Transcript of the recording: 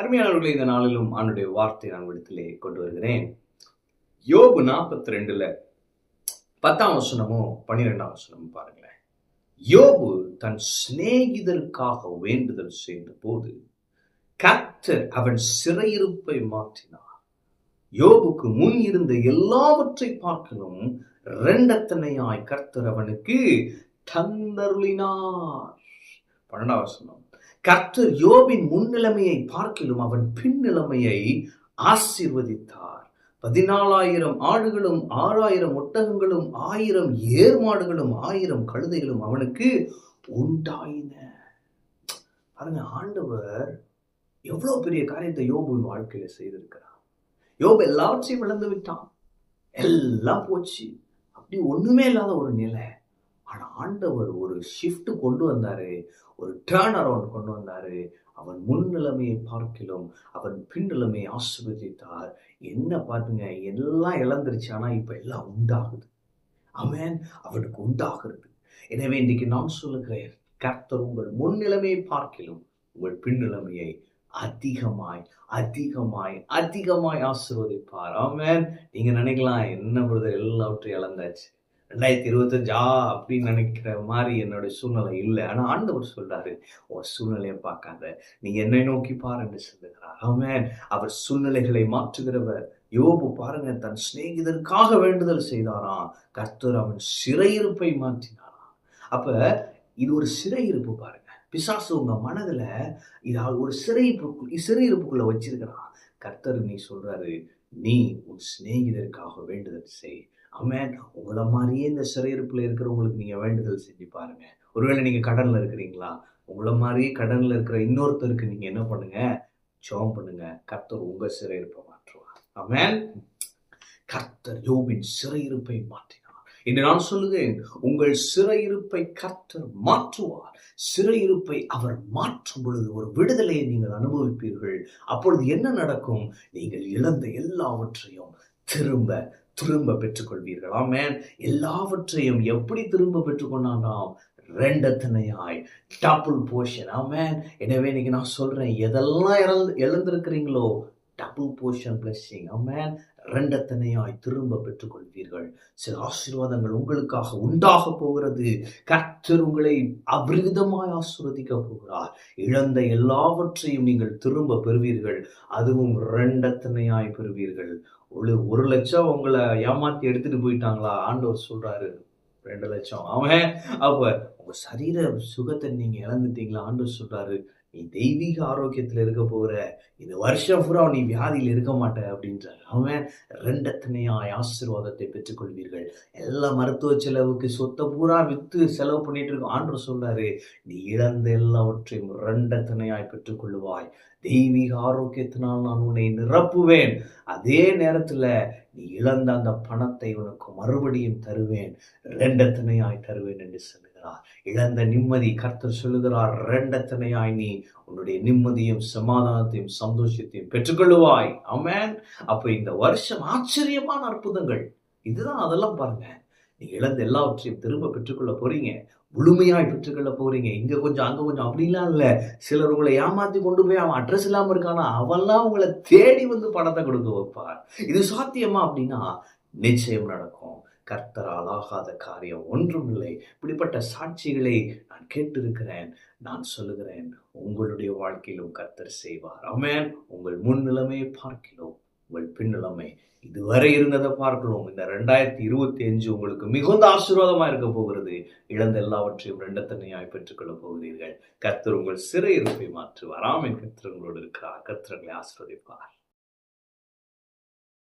அருமையானவர்களை இந்த நாளிலும் ஆண்டுடைய வார்த்தை நான் விடத்திலே கொண்டு வருகிறேன். யோபு நாற்பத்தி ரெண்டுல பத்தாம் வசனமும் பன்னிரெண்டாம் வசனமும் பாருங்களேன். யோபு தன் சிநேகிதருக்காக வேண்டுதல் செய்த போது கர்த்தர் அவன் சிறையிருப்பை மாற்றினார். யோபுக்கு முன் இருந்த எல்லாவற்றை பார்க்கலும் ரெண்டத்தனையாய் கர்த்தர் அவனுக்கு தந்தருளினார். பன்னெண்டாம் வசனம். கர்த்தர் யோபின் முன்னிலைமையை பார்க்கிலும் அவன் பின்னிலைமையை ஆசீர்வதித்தார். பதினாலாயிரம் ஆடுகளும் ஆறாயிரம் ஒட்டகங்களும் ஆயிரம் ஏர் மாடுகளும் ஆயிரம் கழுதைகளும் அவனுக்கு உண்டாயின. பாருங்க ஆண்டவர் எவ்வளவு பெரிய காரியத்தை யோபுவின் வாழ்க்கையில செய்திருக்கிறார் யோபு எல்லாவற்றையும் இழந்து விட்டான். எல்லாம் போச்சு. அப்படி ஒண்ணுமே இல்லாத ஒரு நிலை. ஆனால் ஆண்டவர் ஒரு ஷிஃப்ட் கொண்டு வந்தாரு. ஒரு டேர்ன் அரவுண்ட் கொண்டு வந்தாரு. அவன் முன்னிலைமையை பார்க்கிலும் அவன் பின்னிலைமையை ஆசிர்வதித்தார். என்ன பாருங்க எல்லாம் இழந்துருச்சு. ஆனால் இப்போ எல்லாம் உண்டாகுது. அவன் அவனுக்கு உண்டாகிறது. எனவே இன்றைக்கு நான் சொல்லுகிறேன் கர்த்தர் உங்கள் முன்னிலைமையை பார்க்கிலும் உங்கள் பின்னிலைமையை அதிகமாய் அதிகமாய் அதிகமாய் ஆசிர்வதிப்பார். ஆமேன் நீங்க நினைக்கலாம் என்ன பிரதர் எல்லாவற்றையும் இழந்தாச்சு. ரெண்டாயிரத்தி இருபத்தஞ்சா அப்படின்னு நினைக்கிற மாதிரி என்னுடைய சூழ்நிலை இல்லை. ஆனால் ஆண்டவர் சொல்றாரு உன் சூழ்நிலையை பார்க்காத. நீ என்னை நோக்கி பாரு என்று சொல்லுகிறார். அவன் அவர் சூழ்நிலைகளை மாற்றுகிறவர். யோபு பாருங்க தன் சிநேகிதருக்காக வேண்டுதல் செய்தாராம். கர்த்தர் அவன் சிறையிருப்பை மாற்றினாராம். அப்ப இது ஒரு சிறையிருப்பு பாருங்க. பிசாசு உங்க மனதுல இது ஒரு சிறையிருப்பு சிறையிருப்புக்குள்ள வச்சிருக்கிறான். கர்த்தர் நீ சொல்றாரு நீ உன் சிநேகிதருக்காக வேண்டுதல் செய். அமேன் உங்களை மாதிரியே இந்த சிறையிருப்புல இருக்கிறவங்களுக்கு நீங்க வேண்டுதல் செஞ்சு பாருங்க. ஒருவேளை நீங்க கடன்ல இருக்கிறீங்களா? உங்களை மாதிரியே கடன்ல இருக்கிற இன்னொருத்தருக்கு நீங்க என்ன பண்ணுங்க? ஜோம் பண்ணுங்க. கர்த்தர் உங்க சிறையிருப்பை மாற்றுவார். அமேன் கர்த்தர் யோபின் சிறையிருப்பை மாற்றினார். இன்று நான் சொல்லுகிறேன் உங்கள் சிறையிருப்பை கர்த்தர் மாற்றுவார். சிறையிருப்பை அவர் மாற்றும் பொழுது ஒரு விடுதலையை நீங்கள் அனுபவிப்பீர்கள். அப்பொழுது என்ன நடக்கும்? நீங்கள் இழந்த எல்லாவற்றையும் திரும்ப திரும்ப பெற்றுக்கொள்வீர்கள். ஆமேன். எல்லாவற்றையும் எப்படி திரும்ப பெற்றுக்கொண்டாண்டாம் ரெண்டத்தனையாய் டபுள் போர்ஷன் ஆமேன். எனவே இன்னைக்கு நான் சொல்றேன் எதெல்லாம் இழந்து இழந்திருக்கிறீங்களோ டபுள் போர்ஷன் பிளஸ்ஸிங் ஆமேன் ரெண்டத்தனையாய் திரும்ப பெற்றுக்கொள்வீர்கள். சில ஆசீர்வாதங்கள் உங்களுக்காக உண்டாக போகிறது. கர்த்தர் உங்களை அபிரிதமாய் ஆசீர்வதிக்க போகிறார். இழந்த எல்லாவற்றையும் நீங்கள் திரும்ப பெறுவீர்கள். அதுவும் ரெண்டத்தனையாய் பெறுவீர்கள். ஒரு ஒரு லட்சம் உங்களை ஏமாத்தி எடுத்துட்டு போயிட்டாங்களா? ஆண்டவர் சொல்றாரு. ரெண்டு லட்சம். அவன் அப்ப உங்க சரீர சுகத்தை நீங்க இழந்துட்டீங்களா? ஆண்டு சொல்றாரு நீ தெய்வீக ஆரோக்கியத்துல இருக்க போகிற இந்த வருஷம் பூரா நீ வியாதியில் இருக்க மாட்ட அப்படின்றார். அவன் ரெண்டத்தனையாய் ஆசீர்வாதத்தை பெற்றுக்கொள்வீர்கள். எல்லா மருத்துவ செலவுக்கு சொத்தை பூரா வித்து செலவு பண்ணிட்டு இருக்க ஆண்டு சொல்றாரு நீ இழந்த எல்லாவற்றையும் ரெண்டத்தனையாய் பெற்றுக்கொள்ளுவாய். தெய்வீக ஆரோக்கியத்தினால் நான் உன்னை நிரப்புவேன். அதே நேரத்துல நீ இழந்த அந்த பணத்தை உனக்கு மறுபடியும் தருவேன். ரெண்டத்தனையாய் தருவேன் என்று சொல்லுகிறார். இழந்த நிம்மதி கர்த்தர் சொல்லுகிறார் இரண்டத்தனையாய் நீ உன்னுடைய நிம்மதியும் சமாதானத்தையும் சந்தோஷத்தையும் பெற்றுக்கொள்ளுவாய். அமேன் அப்ப இந்த வருஷம் ஆச்சரியமான அற்புதங்கள். இதுதான் அதெல்லாம் பாருங்க. நீ இழந்த எல்லாவற்றையும் திரும்ப பெற்றுக்கொள்ள போறீங்க. முழுமையாய் பெற்றுக்கொள்ள போறீங்க. இங்க கொஞ்சம் அங்க கொஞ்சம் அப்படிலாம் இல்ல. சிலர் உங்களை ஏமாத்தி கொண்டு போய் அவன் அட்ரஸ் இல்லாம இருக்கானா? அவெல்லாம் உங்களை தேடி வந்து பணத்தை கொடுக்க வைப்பார். இது சாத்தியமா அப்படின்னா நிச்சயம் நடக்கும். கர்த்தரால் ஆகாத காரியம் ஒன்றும் இல்லை இப்படிப்பட்ட சாட்சிகளை நான் கேட்டிருக்கிறேன். நான் சொல்லுகிறேன் உங்களுடைய வாழ்க்கையிலும் கர்த்தர் செய்வார். அமேன் உங்கள் முன்னிலைமையை பார்க்கிறோம். உங்கள் பின்னிலைமை இதுவரை இருந்ததை பார்க்கிறோம். இந்த ரெண்டாயிரத்தி இருபத்தி அஞ்சு உங்களுக்கு மிகுந்த ஆசீர்வாதமா இருக்க போகிறது. இழந்த எல்லாவற்றையும் ரெண்டத்தனையாய் பெற்றுக்கொள்ள போகிறீர்கள். கர்த்தர் உங்கள் சிறை இருப்பை மாற்றுவார். ஆமேன். கர்த்தர் உங்களோடு இருக்கிறார். கர்த்தர்களை ஆசிர்வதிப்பார்.